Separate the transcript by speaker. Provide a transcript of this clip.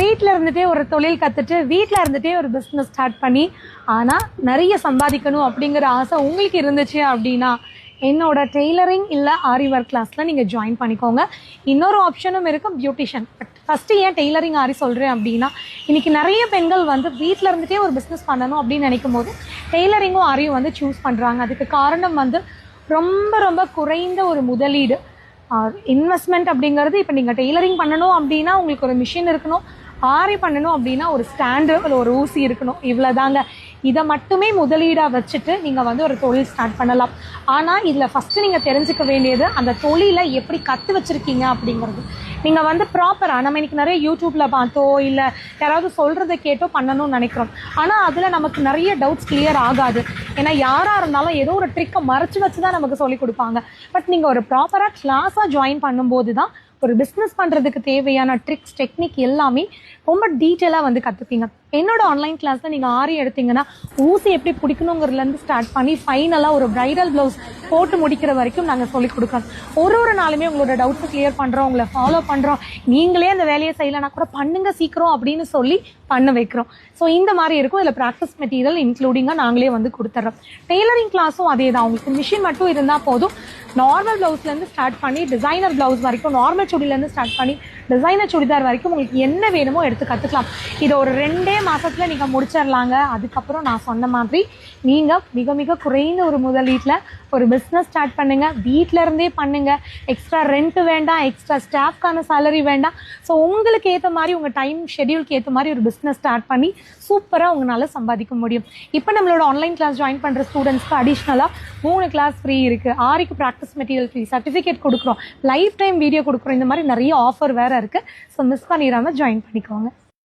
Speaker 1: வீட்டில் இருந்துகிட்டே ஒரு தொழில் கற்றுட்டு வீட்டில் இருந்துகிட்டே ஒரு பிஸ்னஸ் ஸ்டார்ட் பண்ணி ஆனால் நிறைய சம்பாதிக்கணும் அப்படிங்கிற ஆசை உங்களுக்கு இருந்துச்சு அப்படின்னா என்னோட டெய்லரிங் இல்லை ஆரி ஒர்க் கிளாஸில் நீங்கள் ஜாயின் பண்ணிக்கோங்க. இன்னொரு ஆப்ஷனும் இருக்குது பியூட்டிஷியன் பட் ஃபஸ்ட்டு ஏன் டெய்லரிங் ஆரி சொல்கிறேன் அப்படின்னா இன்றைக்கி நிறைய பெண்கள் வந்து வீட்டில் இருந்துகிட்டே ஒரு பிஸ்னஸ் பண்ணணும் அப்படின்னு நினைக்கும் போது டெய்லரிங்கும் ஆரியும் வந்து சூஸ் பண்ணுறாங்க அதுக்கு காரணம் வந்து ரொம்ப ரொம்ப குறைந்த ஒரு முதலீடு. இன்வெஸ்ட்மெண்ட் அப்படிங்கிறது இப்போ நீங்கள் டெய்லரிங் பண்ணணும் அப்படின்னா உங்களுக்கு ஒரு மிஷின் இருக்கணும். ஆரி பண்ணணும் அப்படின்னா ஒரு ஸ்டாண்டு இல்லை ஒரு ஊசி இருக்கணும். இவ்வளோதாங்க இதை மட்டுமே முதலீடாக வச்சுட்டு நீங்கள் வந்து ஒரு தொழில் ஸ்டார்ட் பண்ணலாம். ஆனால் இதில் ஃபஸ்ட்டு நீங்கள் தெரிஞ்சுக்க வேண்டியது அந்த தொழிலை எப்படி கற்று வச்சுருக்கீங்க அப்படிங்கிறது. நீங்கள் வந்து ப்ராப்பராக நம்ம இன்றைக்கி நிறைய யூடியூப்பில் பார்த்தோ இல்லை யாராவது சொல்கிறத கேட்டோ பண்ணணும்னு நினைக்கிறோம். ஆனால் அதில் நமக்கு நிறைய டவுட்ஸ் கிளியர் ஆகாது. ஏன்னா யாராக இருந்தாலும் ஏதோ ஒரு ட்ரிக்கை மறைச்சு வச்சு தான் நமக்கு சொல்லிக் கொடுப்பாங்க. பட் நீங்கள் ஒரு ப்ராப்பராக கிளாஸாக ஜாயின் பண்ணும்போது தான் ஒரு பிஸ்னஸ் பண்ணுறதுக்கு தேவையான ட்ரிக்ஸ் டெக்னிக் எல்லாமே ரொம்ப டீட்டெயிலாக வந்து கற்றுப்பீங்க என்னோட ஆன்லைன் கிளாஸில் நீங்கள் ஆரி எடுத்தீங்கன்னா ஊசி எப்படி பிடிக்கணுங்கிறதுலேருந்து ஸ்டார்ட் பண்ணி ஃபைனலாக ஒரு பிரைடல் ப்ளவுஸ் போட்டு முடிக்கிற வரைக்கும் நாங்கள் சொல்லிக் கொடுக்குறோம். ஒரு ஒரு நாளுமே உங்களோட டவுட்ஸை கிளியர் பண்ணுறோம் உங்களை ஃபாலோ பண்ணுறோம் நீங்களே அந்த வேலையை செய்யலைன்னா கூட பண்ணுங்க சீக்கிரம் அப்படின்னு சொல்லி பண்ண வைக்கிறோம். ஸோ இந்த மாதிரி இருக்கும். இதில் ப்ராக்டிஸ் மெட்டீரியல் இன்க்ளூடிங்காக நாங்களே வந்து கொடுத்துட்றோம் டெய்லரிங் கிளாஸும் அதே தான் உங்களுக்கு மிஷின் மட்டும் இருந்தால் போதும். நார்மல் ப்ளவுஸ்லேருந்து ஸ்டார்ட் பண்ணி டிசைனர் ப்ளவுஸ் வரைக்கும் நார்மல் சுடிலேருந்து ஸ்டார்ட் பண்ணி டிசைனர் சுடிதார் வரைக்கும் உங்களுக்கு என்ன வேணுமோ எடுத்து கற்றுக்கலாம் இதை ஒரு ரெண்டே மாதத்தில் நீங்கள் முடிச்சிடலாங்க. அதுக்கப்புறம் நான் சொன்ன மாதிரி நீங்கள் மிக மிக குறைந்த ஒரு முதலீட்டில் ஒரு பிஸ்னஸ் ஸ்டார்ட் பண்ணுங்கள் வீட்டிலருந்தே இருந்தே எக்ஸ்ட்ரா ரெண்ட்டு வேண்டாம் எக்ஸ்ட்ரா ஸ்டாஃப்க்கான சேலரி வேண்டாம். ஸோ உங்களுக்கு ஏற்ற மாதிரி உங்கள் டைம் ஷெடியூலுக்கு ஏற்ற மாதிரி ஒரு பிஸ்னஸ் ஸ்டார்ட் பண்ணி சூப்பராக உங்களால் சம்பாதிக்க முடியும். இப்போ நம்மளோட ஆன்லைன் கிளாஸ் ஜாயின் பண்ணுற ஸ்டூடெண்ட்ஸ்க்கு அடிஷ்னலாக மூணு கிளாஸ் ஃப்ரீ இருக்குது ஆறுக்கு ப்ராக்டிஸ் மெட்டீரியல் ஃப்ரீ சர்டிஃபிகேட் கொடுக்குறோம். லைஃப் டைம் வீடியோ கொடுக்குறோம். இந்த மாதிரி நிறைய ஆஃபர் வேறு இருக்குது ஸோ மிஸ் பண்ணிடாமல் ஜாயின் பண்ணிக்கோங்க.